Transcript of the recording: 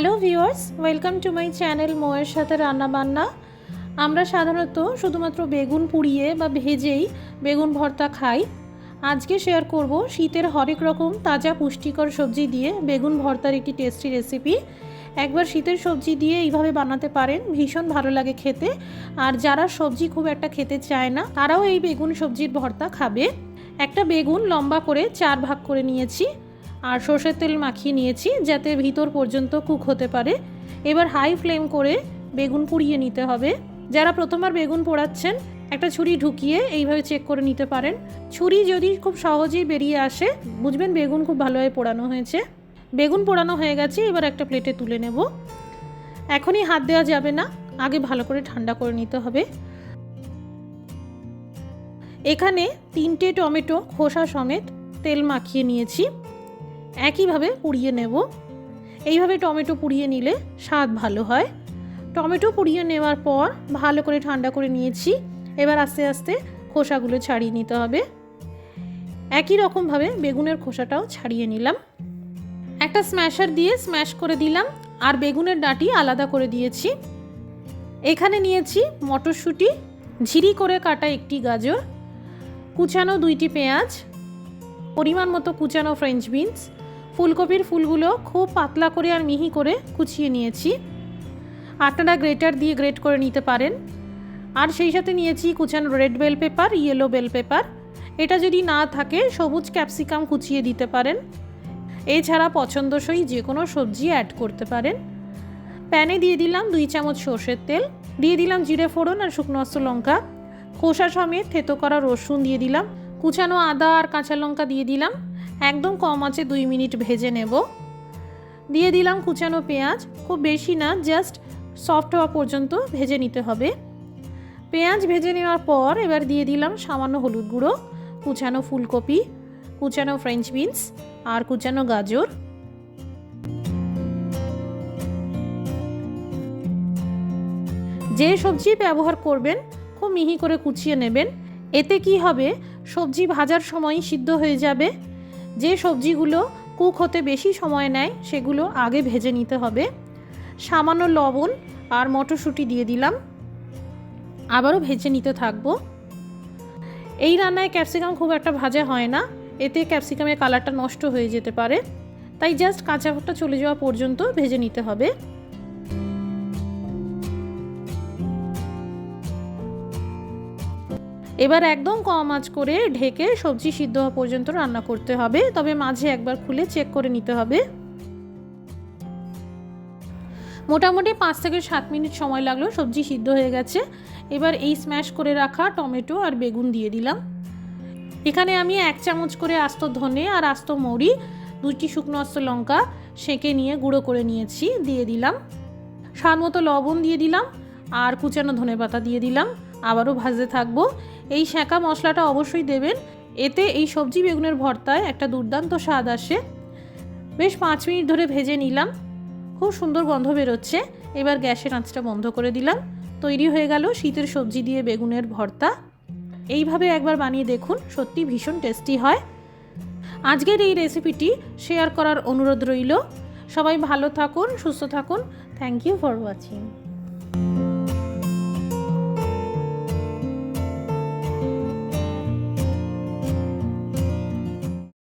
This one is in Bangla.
Hello viewers, welcome to my channel মোয়ের সাথে রান্নাবান্না আমরা সাধারণত শুধুমাত্র বেগুন পুড়িয়ে বা ভেজেই বেগুন ভর্তা খাই। আজকে শেয়ার করব শীতের হরেক রকম তাজা পুষ্টিকর সবজি দিয়ে বেগুন ভর্তার একটি টেস্টি রেসিপি একবার শীতের সবজি দিয়ে এইভাবে বানাতে পারেন, ভীষণ ভালো লাগে খেতে। আর যারা সবজি খুব একটা খেতে চায় না, তারাও এই বেগুন সবজির ভর্তা খাবে। একটা বেগুন লম্বা করে চার ভাগ করে নিয়েছি। আর সর্ষের তেল মাখিয়ে নিয়েছি যাতে ভিতর পর্যন্ত কুক হতে পারে। এবার হাই ফ্লেম করে বেগুন পুড়িয়ে নিতে হবে। যারা প্রথমবার বেগুন পোড়াচ্ছেন, একটা ছুরি ঢুকিয়ে এইভাবে চেক করে নিতে পারেন। ছুরি যদি খুব সহজেই বেরিয়ে আসে, বুঝবেন বেগুন খুব ভালোভাবে পোড়ানো হয়েছে। বেগুন পোড়ানো হয়ে গেছে, এবার একটা প্লেটে তুলে নেব। এখনই হাত দেওয়া যাবে না, আগে ভালো করে ঠান্ডা করে নিতে হবে। এখানে তিনটে টমেটো খোসা সমেত তেল মাখিয়ে নিয়েছি। একইভাবে পুড়িয়ে নেব। এইভাবে টমেটো পুড়িয়ে নিলে স্বাদ ভালো হয়। টমেটো পুড়িয়ে নেওয়ার পর ভালো করে ঠান্ডা করে নিয়েছি। এবার আস্তে আস্তে খোসাগুলো ছাড়িয়ে নিতে হবে। একই রকমভাবে বেগুনের খোসাটাও ছাড়িয়ে নিলাম। একটা স্ম্যাশার দিয়ে স্ম্যাশ করে দিলাম আর বেগুনের ডাঁটি আলাদা করে দিয়েছি। এখানে নিয়েছি মটরশুঁটি, ঝিরি করে কাটা একটি গাজর, কুচানো দুইটি পেঁয়াজ, পরিমাণ মতো কুচানো ফ্রেঞ্চ বিনস ফুলকপির ফুলগুলো খুব পাতলা করে আর মিহি করে কুচিয়ে নিয়েছি। আপনারা গ্রেটার দিয়ে গ্রেট করে নিতে পারেন। আর সেই সাথে নিয়েছি কুচানো red bell pepper, yellow bell pepper. এটা যদি না থাকে, সবুজ ক্যাপসিকাম কুচিয়ে দিতে পারেন। এছাড়া পছন্দসই যে কোনো সবজি অ্যাড করতে পারেন। প্যানে দিয়ে দিলাম দুই চামচ সর্ষের তেল, দিয়ে দিলাম জিরে ফোড়ন আর শুকনো অস্ত লঙ্কা। খোসা সমেত থেতো করা রসুন দিয়ে দিলাম, কুচানো আদা আর কাঁচা লঙ্কা দিয়ে দিলাম। একদম কম আছে দুই মিনিট ভেজে নেব। দিয়ে দিলাম কুচানো পেঁয়াজ। খুব বেশি না জাস্ট সফট হওয়া পর্যন্ত ভেজে নিতে হবে। পেঁয়াজ ভেজে নেওয়ার পর এবার দিয়ে দিলাম সামান্য হলুদ গুঁড়ো, কুচানো ফুলকপি, কুচানো ফ্রেঞ্চ বিনস আর কুচানো গাজর। যে সবজি ব্যবহার করবেন, খুব মিহি করে কুচিয়ে নেবেন। এতে কি হবে? সবজি ভাজার সময় সিদ্ধ হয়ে যাবে। যে সবজিগুলো কুক হতে বেশি সময় নেয়, সেগুলো আগে ভেজে নিতে হবে। সামান্য লবণ আর মটরশুঁটি দিয়ে দিলাম। আবারও ভেজে নিতে থাকব। এই রান্নায় ক্যাপসিকাম খুব একটা ভাজা হয় না। এতে ক্যাপসিকামের কালারটা নষ্ট হয়ে যেতে পারে। তাই জাস্ট কাঁচা ভাতটা চলে যাওয়া পর্যন্ত ভেজে নিতে হবে। এবার একদম কম আঁচ করে ঢেকে সবজি সিদ্ধ হওয়া পর্যন্ত রান্না করতে হবে। তবে মাঝে একবার খুলে চেক করে নিতে হবে। মোটামুটি পাঁচ থেকে সাত মিনিট সময় লাগল সবজি সিদ্ধ হয়ে গেছে। এবার এই স্ম্যাশ করে রাখা টমেটো আর বেগুন দিয়ে দিলাম। এখানে আমি এক চামচ করে আস্ত ধনে আর আস্ত মৌরি দুটি শুকনো আস্ত লঙ্কা সেঁকে নিয়ে গুঁড়ো করে নিয়েছি, দিয়ে দিলাম। স্বাদ মতো লবণ দিয়ে দিলাম আর কুচানো ধনে পাতা দিয়ে দিলাম। আবারও ভাজতে থাকব। এই সেঁকা মশলাটা অবশ্যই দেবেন। এতে এই সবজি বেগুনের ভর্তায় একটা দুর্দান্ত স্বাদ আসে। বেশ পাঁচ মিনিট ধরে ভেজে নিলাম। খুব সুন্দর গন্ধ বেরোচ্ছে। এবার গ্যাসের আঁচটা বন্ধ করে দিলাম। তৈরি হয়ে গেল শীতের সবজি দিয়ে বেগুনের ভর্তা। এইভাবে একবার বানিয়ে দেখুন, সত্যি ভীষণ টেস্টি হয়। আজকের এই রেসিপিটি শেয়ার করার অনুরোধ রইল। সবাই ভালো থাকুন, সুস্থ থাকুন। Thank you for watching